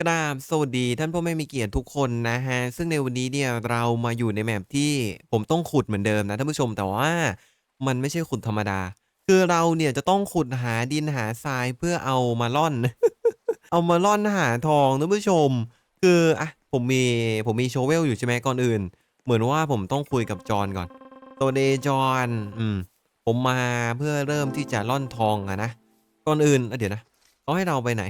กราบสวัสดีท่านพ่อแม่มีเกียรติทุกคนนะฮะ ซึ่งในวันนี้เนี่ยเรามาอยู่ในแมปที่ผมต้องขุดเหมือนเดิมนะท่านผู้ชมแต่ว่ามันไม่ใช่ขุดธรรมดา คือเราเนี่ยจะต้องขุดหาดินหาทรายเพื่อเอามาล่อน เอามาล่อนหาทองท่านผู้ชม คืออะผมมีผมมีโชเวลอยู่ใช่ไหมก่อนอื่น เหมือนว่าผมต้องคุยกับจอห์นก่อนตัวเดจอห์นอืมผมมาเพื่อเริ่มที่จะล่อนทองอะนะก่อนอื่นเดี๋ยวนะเขาให้เราไปไหน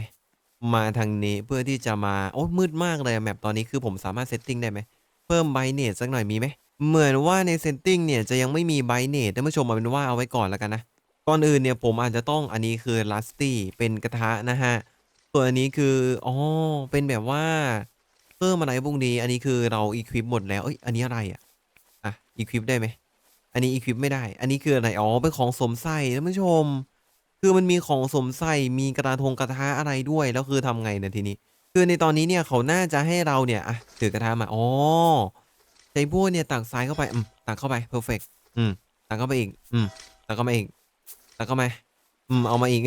มาทางนี้เพื่อที่จะมา โอ้มืดมากเลยแมปตอนนี้คือผมสามารถเซตติ้งได้ไหม เพิ่มไบเนตสักหน่อยมีไหม เหมือนว่าในเซตติ้งเนี่ยจะยังไม่มีไบเนตท่านผู้ชมมาเป็นว่าเอาไว้ก่อนแล้วกันนะ ก่อนอื่นเนี่ยผมอาจจะต้องอันนี้คือลัสตี้เป็นกระทะนะฮะ ส่วนอันนี้คือ อ๋อ เป็นแบบว่า เพิ่มอะไรพวกนี้ อันนี้คือเราอีควิปหมดแล้ว เอ้ย อันนี้อะไรอะ อะอีควิปได้ไหม อันนี้อีควิปไม่ได้ อันนี้คืออะไร อ๋อ เป็นของสมใส่ท่านผู้ชม คือมันมีของสมใส่มีกระทงกระทะอะไรด้วย แล้วคือทำไงเนี่ยทีนี้ คือในตอนนี้เนี่ยเขาน่าจะให้เราเนี่ยอะถือกระทะมาอ๋อใจพวกเนี่ยตักทรายเข้าไปอืมตักเข้าไปเพอร์เฟกอืมตักเข้าไปอีก อืมตักเข้ามาอีกตักเข้ามาอืมเอามาอีก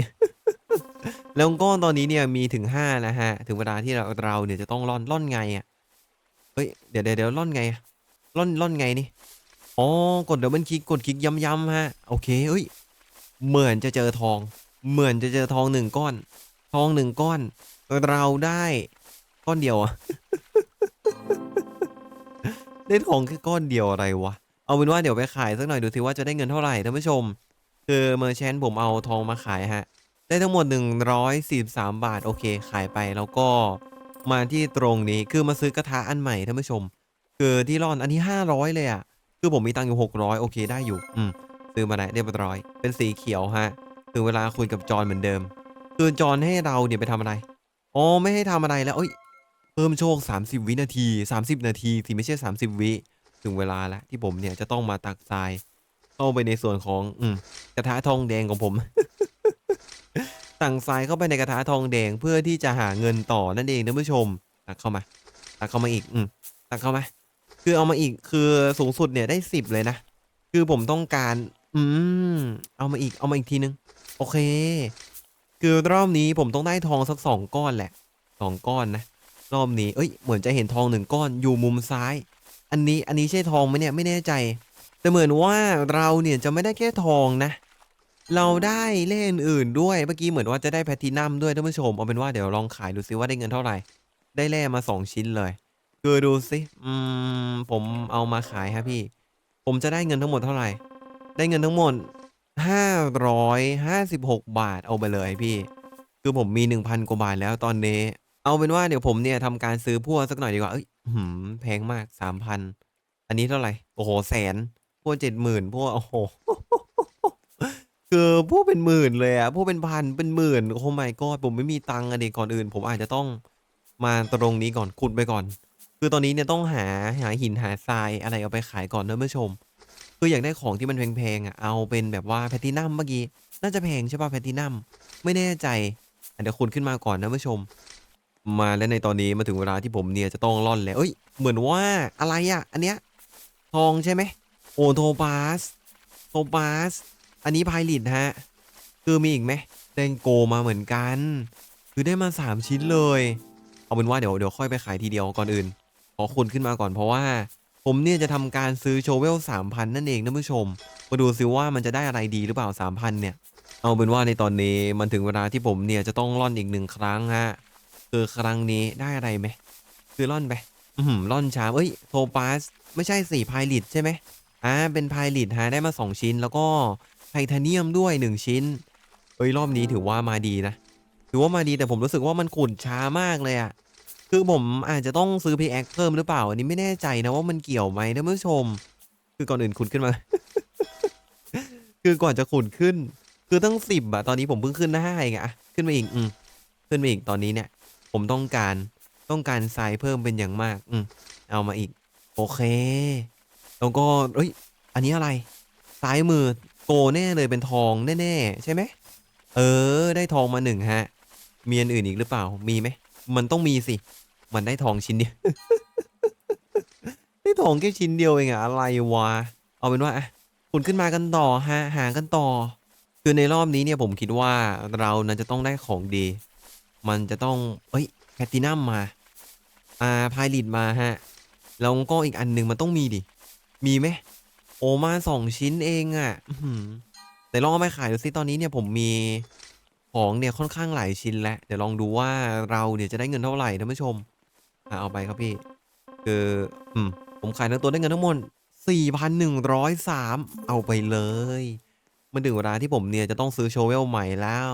แล้วก็ตอนนี้เนี่ยมีถึงห้านะฮะ ถึงเวลาที่เราเราเนี่ยจะต้องล่อนล่อนไงอะเฮ้ยเดี๋ยวเดี๋ยวเดี๋ยวล่อนไงล่อนล่อนไงนี่อ๋อกดเดี๋ยวมันคลิกกดคลิกย้ำๆฮะโอเคเอ้ย เหมือนจะเจอทอง เหมือนจะเจอทองหนึ่งก้อน ทองหนึ่งก้อน เราได้ก้อนเดียวอะได้ทองแค่ก้อนเดียวอะไรวะ เอาเป็นว่าเดี๋ยวไปขายสักหน่อยดูสิว่าจะได้เงินเท่าไหร่ท่านผู้ชม คือเมอร์แชนผมเอาทองมาขายฮะ ได้ทั้งหมด 143 บาทโอเค ขายไปแล้วก็มาที่ตรงนี้คือมาซื้อกระทะอันใหม่ท่านผู้ชม คือที่ร่อนอันนี้ 500 เลยอะคือผมมีตังค์อยู่ 600 โอเคได้อยู่ อืม ซื้อมาได้เรียบร้อย เป็นสีเขียวฮะถึงเวลาคุยกับจอห์นเหมือนเดิมคือจอห์นให้เราเนี่ยไปทำอะไรอ๋อไม่ให้ทำอะไรแล้วเอ้ยเพิ่มโชค 30 วินาที 30 นาทีสิไม่ใช่ 30 วิถึงเวลาแล้วที่ผมเนี่ยจะต้องมาตักทราย เข้าไปในส่วนของอืมกระทะทองแดงของผมตักทรายเข้าไปในกระทะทองแดงเพื่อที่จะหาเงินต่อนั่นเองท่านผู้ชมตักเข้ามาตักเข้ามาอีกอืมตักเข้ามา คือเอามาอีกคือสูงสุดเนี่ยได้สิบเลยนะ คือผมต้องการ อืม เอามาอีก เอามาอีกทีนึงโอเค คือรอบนี้ผมต้องได้ทองสักสองก้อนแหละสองก้อนนะ รอบนี้ เอ้ย เหมือนจะเห็นทองหนึ่งก้อนอยู่มุมซ้าย อันนี้ อันนี้ใช่ทองไหมเนี่ย ไม่แน่ใจ แต่เหมือนว่าเราเนี่ยจะไม่ได้แค่ทองนะ เราได้เล่นอื่นด้วย เมื่อกี้เหมือนว่าจะได้แพลตินัมด้วยท่านผู้ชม เอาเป็นว่าเดี๋ยวลองขายดูซิว่าได้เงินเท่าไหร่ ได้แร่มาสองชิ้นเลย คือดูสิ อืม ผมเอามาขายครับพี่ ผมจะได้เงินทั้งหมดเท่าไหร่ ได้เงินทั้งหมดห้าร้อยห้าสิบหกบาทเอาไปเลยพี่ คือผมมีหนึ่งพันกว่าบาทแล้วตอนนี้ เอาเป็นว่าเดี๋ยวผมเนี่ยทำการซื้อพวกสักหน่อยดีกว่า เอ้ยอื้อหืมแพงมากสามพันอันนี้เท่าไหร่ โอ้โห แสน พวกเจ็ดหมื่นพวกโอ้โห คือพวกเป็นหมื่นเลยอะพวกเป็นพัน เป็นหมื่น โอ้ my god ผมไม่มีตังค์อะเด็กก่อนอื่น ผมอาจจะต้องมาตรงนี้ก่อนขุดไปก่อน คือตอนนี้เนี่ยต้องหาหาหินหาทรายอะไรเอาไปขายก่อนนะผู้ชม คืออยากได้ของที่มันแพงๆอะเอาเป็นแบบว่าแพลตินัมเมื่อกี้น่าจะแพงใช่ป่ะแพลตินัมไม่แน่ใจเดี๋ยวคุณขึ้นมาก่อนนะผู้ชม มาแล้วในตอนนี้มาถึงเวลาที่ผมเนี่ยจะต้องล่อนแล้วเอ้ยเหมือนว่าอะไรอะ อันเนี้ยทองใช่ไหมโอโทปาสโทปาสอันนี้พายลิดฮะคือมีอีกไหมแดงโกมาเหมือนกัน คือได้มาสามชิ้นเลย เอาเป็นว่าเดี๋ยวเดี๋ยวค่อยไปขายทีเดียวก่อนอื่น ขอคุณขึ้นมาก่อนเพราะว่า ผมเนี่ยจะทำการซื้อโชเวลสามพันนั่นเองนะผู้ชม มาดูซิว่ามันจะได้อะไรดีหรือเปล่าสามพันเนี่ย เอาเป็นว่าในตอนนี้มันถึงเวลาที่ผมเนี่ยจะต้องล่อนอีกหนึ่งครั้งฮะ คือครั้งนี้ได้อะไรไหม คือล่อนไป อือหือล่อนช้าเอ้ยโทปาสไม่ใช่สี่พายลิดใช่ไหมอ่าเป็นพายลิดฮะได้มาสองชิ้น แล้วก็ไทเทเนียมด้วยหนึ่งชิ้น เอ้ยรอบนี้ถือว่ามาดีนะ ถือว่ามาดีแต่ผมรู้สึกว่ามันขุ่นช้ามากเลยอะ คือผมอาจจะต้องซื้อพีแอคเพิ่มหรือเปล่า อันนี้ไม่แน่ใจนะว่ามันเกี่ยวไหมท่านผู้ชม คือก่อนอื่นขุดขึ้นมา คือก่อนจะขุดขึ้น คือตั้งสิบอะตอนนี้ผมเพิ่งขึ้นห้าเองอะขึ้นมาอีก อืมขึ้นมาอีกตอนนี้เนี่ย ผมต้องการต้องการทรายเพิ่มเป็นอย่างมาก อืมเอามาอีก โอเค แล้วก็เอ้ย อันนี้อะไรซ้ายมือโกแน่เลยเป็นทองแน่ๆใช่ไหมเออ ได้ทองมาหนึ่งฮะ มีอันอื่นอีกหรือเปล่ามีไหมมันต้องมีสิ มันได้ทองชิ้นเดียว ได้ทองแค่ชิ้นเดียวเองอะอะไรวะ เอาเป็นว่าอะคุณขึ้นมากันต่อฮะหากันต่อ คือในรอบนี้เนี่ยผมคิดว่าเรานั้นจะต้องได้ของดี มันจะต้อง เอ้ยแพตตินัมมา อ่าพายลิดมาฮะ แล้วก็อีกอันหนึ่งมันต้องมีดิ มีไหมโอมาสองชิ้นเองอะ่ะแต่ลองเอาไปขายดูสิตอนนี้เนี่ยผมมีของเนี่ยค่อนข้างหลายชิ้นแล้ว เดี๋ยวลองดูว่าเราเนี่ยจะได้เงินเท่าไหร่ท่านผู้ชม อ่าเอาไปครับพี่ คืออืมผมขายทั้งตัวได้เงินทั้งหมด4,103 เอาไปเลย มันถึงเวลาที่ผมเนี่ยจะต้องซื้อโชเวลใหม่แล้ว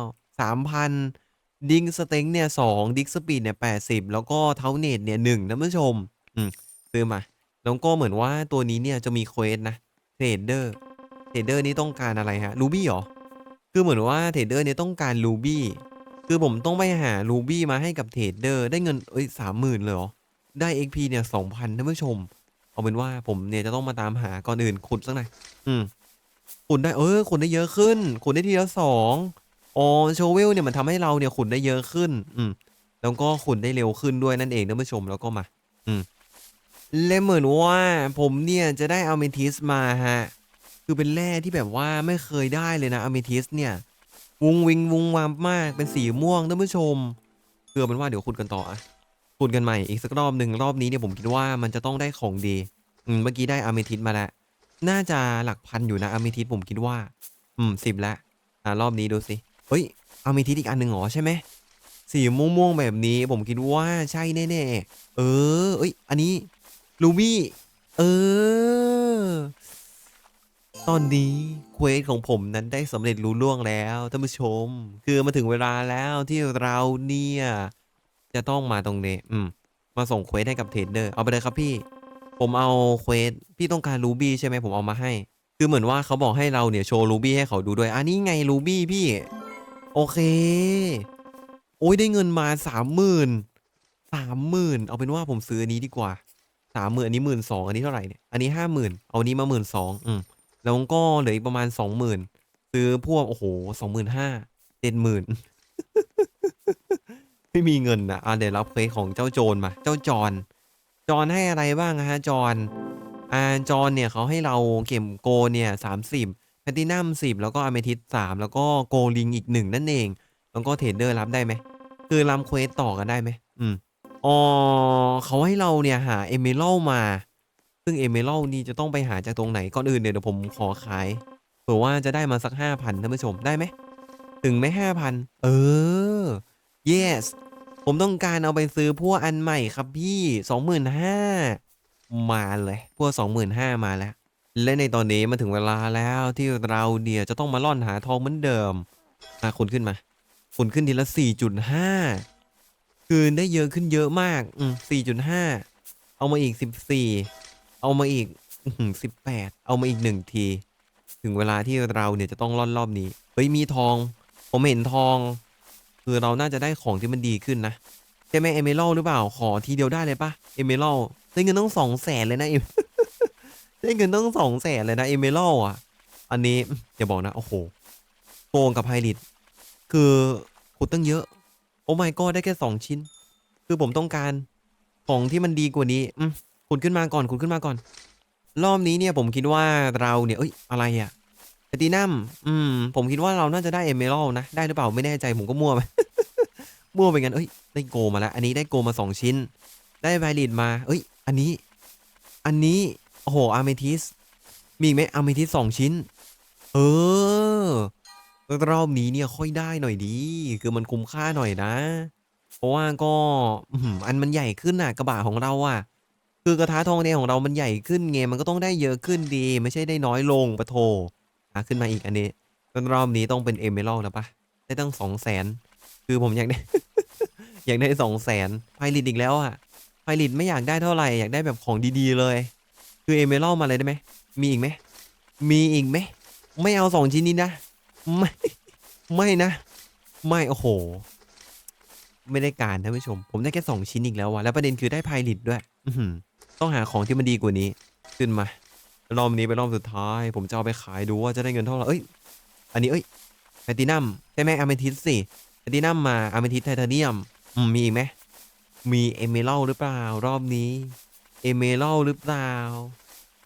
3,000 ดิงสเต็งเนี่ย2ดิงสปีดเนี่ย80 แล้วก็เท้าเนตเนี่ยหนึ่งท่านผู้ชม อืมซื้อมา แล้วก็เหมือนว่าตัวนี้เนี่ยจะมีเควสนะเทรดเดอร์เทรดเดอร์นี่ต้องการอะไรฮะรูบี้เหรอ คือเหมือนว่าเทรดเดอร์เนี่ยต้องการรูบี้ คือผมต้องไปหารูบี้มาให้กับเทรดเดอร์ได้เงินเอ้ยสามหมื่นเลยเหรอ ได้ XP เนี่ยสองพันท่านผู้ชม เอาเป็นว่าผมเนี่ยจะต้องมาตามหาก่อนอื่นขุดสักหน่อยอืมขุดได้เออขุดได้เยอะขึ้นขุดได้ทีละสองอ๋อโชเวลเนี่ยมันทำให้เราเนี่ยขุดได้เยอะขึ้น อืมแล้วก็ขุดได้เร็วขึ้นด้วยนั่นเองท่านผู้ชมแล้วก็มา อืมและเหมือนว่าผมเนี่ยจะได้อเมทิสมาฮะ คือเป็นแร่ที่แบบว่าไม่เคยได้เลยนะอเมทิสเนี่ย วุงวิงวุงวามมากเป็นสีม่วงท่านผู้ชมเคือเป็นว่าเดี๋ยวขุดกันต่ออะขุดกันใหม่อีกสักรอบหนึ่งรอบนี้เนี่ยผมคิดว่ามันจะต้องได้ของดีอืมเมื่อกี้ได้อเมทิสมาแล้วน่าจะหลักพันอยู่นะอเมทิสผมคิดว่า อืมสิบล้วอ่ารอบนี้ดูสิเฮ้ยอเมทิสอีกอันหนึ่งเหรอใช่ไหมสีม่วงๆแบบนี้ผมคิดว่าใช่แน่ๆเออเอ้ยอันนี้ลูบี้เออ ตอนนี้เควสของผมนั้นได้สำเร็จรู้ล่วงแล้วท่านผู้ชม คือมาถึงเวลาแล้วที่เราเนี่ย จะต้องมาตรงนี้ อืม มาส่งเควสให้กับเทรดเดอร์เอาไปเลยครับพี่ ผมเอาเควสพี่ต้องการรูบี้ใช่ไหมผมเอามาให้ คือเหมือนว่าเขาบอกให้เราเนี่ยโชว์รูบี้ให้เขาดูด้วยอันนี้ไงรูบี้พี่ โอเค โอ้ยได้เงินมาสามหมื่นสามหมื่นเอาเป็นว่าผมซื้ออันนี้ดีกว่าสามหมื่นอันนี้หมื่นสองอันนี้เท่าไหร่เนี่ยอันนี้ห้าหมื่นเอาอันนี้มาหมื่นสองอืม แล้วก็เหลืออีกประมาณสองหมื่นซื้อพวกโอ้โหสองหมื่นห้าเจ็ดหมื่นไม่มีเงินนะอะเดี๋ยวรับเควสของเจ้าโจรมา เจ้าจอนจอนให้อะไรบ้างฮะจอนอ่าจอนเนี่ยเขาให้เราเก็บโกเนี่ยสามสิบแพลตินัมสิบแล้วก็อเมทิสสามแล้วก็โกลิงอีกหนึ่งนั่นเอง แล้วก็เทรดเดอร์รับได้ไหม คือรับเควสต่อกันได้ไหมอืมอ๋อเขาให้เราเนี่ยหาเอเมรัลมา ซึ่งเอเมรัลนี่จะต้องไปหาจากตรงไหนก่อนอื่นเดี๋ยวผมขอขายเผื่อว่าจะได้มาสักห้าพันท่านผู้ชมได้ไหมถึงไหมห้าพันเออ yes ผมต้องการเอาไปซื้อพวกอันใหม่ครับพี่สองหมื่นห้ามาเลยพวกสองหมื่นห้ามาแล้ว และในตอนนี้มาถึงเวลาแล้วที่เราเนี่ยจะต้องมาล่อนหาทองเหมือนเดิมอะคุณขึ้นมา คุณขึ้นทีละสี่จุดห้าคืนได้เยอะขึ้นเยอะมาก อืมสี่จุดห้าเอามาอีกสิบสี่ เอามาอีกสิบแปดเอามาอีกหนึ่งที ถึงเวลาที่เราเนี่ยจะต้องล่อนรอบนี้ เฮ้ย มีทอง ผมเห็นทอง คือเราน่าจะได้ของที่มันดีขึ้นนะ ใช่ไหมเอเมรัลหรือเปล่า ขอทีเดียวได้เลยปะเอเมรัลได้เงินต้องสองแสนเลยนะเอได้เงินต้องสองแสนเลยนะเอเมรัลอะ อันนี้อย่าบอกนะ โอ้โหโกงกับไพลิตคือขุดตั้งเยอะ โอ้ my god ได้แค่สองชิ้น คือผมต้องการของที่มันดีกว่านี้อืม ขุดขึ้นมาก่อนขุดขึ้นมาก่อน รอบนี้เนี่ยผมคิดว่าเราเนี่ยเอ้ยอะไรอะแพตินัมอืม ผมคิดว่าเราน่าจะได้เอเมรัลนะ ได้หรือเปล่าไม่แน่ใจผมก็มั่วไปมั่วไปกันเอ้ย ได้โกมาแล้ว อันนี้ได้โกมาสองชิ้น ได้ไวลิดมา เอ้ย อันนี้ อันนี้ โอ้โหอาร์เมทิส มีอีกไหมอาร์เมทิสสองชิ้น เออ รอบนี้เนี่ยค่อยได้หน่อยดี คือมันคุ้มค่าหน่อยนะ เพราะว่าก็อันมันใหญ่ขึ้นน่ะ กระบะของเราอะ คือกระทะทองแดงของเรามันใหญ่ขึ้นไงมันก็ต้องได้เยอะขึ้นดี ไม่ใช่ได้น้อยลงปะโทอะขึ้นมาอีกอันนี้รอบนี้ต้องเป็นเอเมรัลแล้วปะได้ตั้งสองแสนคือผมอยากได้ อยากได้สองแสนไพลิตอีกแล้วอะไพลิตไม่อยากได้เท่าไหร่อยากได้แบบของดีๆเลย คือเอเมรัลมาเลยได้ไหมมีอีกไหมมีอีกไหมไม่เอาสองชิ้นนี้นะไม่ไม่นะ ไม่โอ้โห ไม่ได้การท่านผู้ชม ผมได้แค่สองชิ้นอีกแล้ววะแล้วประเด็นคือได้ไพลิตด้วย อื ต้องหาของที่มันดีกว่านี้ ขึ้นมารอบนี้เป็นรอบสุดท้าย ผมจะเอาไปขายดูว่าจะได้เงินเท่าไหร่เอ้ย อันนี้เอ้ยแพลตินัมใช่ไหมอเมทิสสิแพลตินัมมาอเมทิสไทเทเนียมมีอีกไหมมีเอเมรัลหรือเปล่า รอบนี้เอเมรัลหรือเปล่า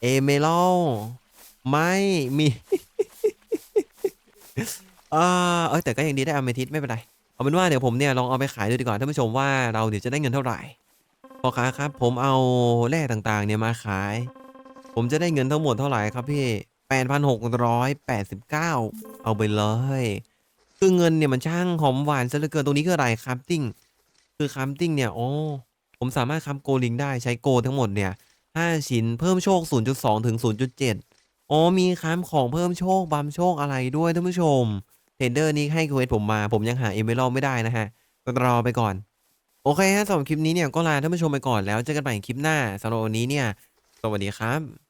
เอเมรัลไม่มีอ่าเอ้ยแต่ก็ยังดีได้อเมทิสไม่เป็นไรเอาเป็นว่าเดี๋ยวผมเนี่ยลองเอาไปขายดูดีกว่าท่านผู้ชมว่าเราเดี๋ยวจะได้เงินเท่าไหร่ พ่อค้าครับ ผมเอาแร่ต่างๆ เนี่ยมาขาย ผมจะได้เงินทั้งหมดเท่าไหร่ครับพี่8,689 เอาไปเลย คือเงินเนี่ยมันช่างหอมหวานซะเหลือเกินตรงนี้คืออะไรครับติ้งคือคัมติ้งเนี่ยโอ๋อผมสามารถคัมโกลิงได้ใช้โกทั้งหมดเนี่ย5ชิ้นเพิ่มโชค 0.2 ถึง 0.7อ๋อมีค้ามของเพิ่มโชคบัมโชคอะไรด้วยท่านผู้ชมเทรดเดอร์นี้ให้เควสผมมา ผมยังหาเอเมอรัลไม่ได้นะฮะก็รอไปก่อน โอเคฮะสำหรับคลิปนี้เนี่ยก็ลาท่านผู้ชมไปก่อนแล้วเจอกันใหม่คลิปหน้าสำหรับวันนี้เนี่ย สวัสดีครับ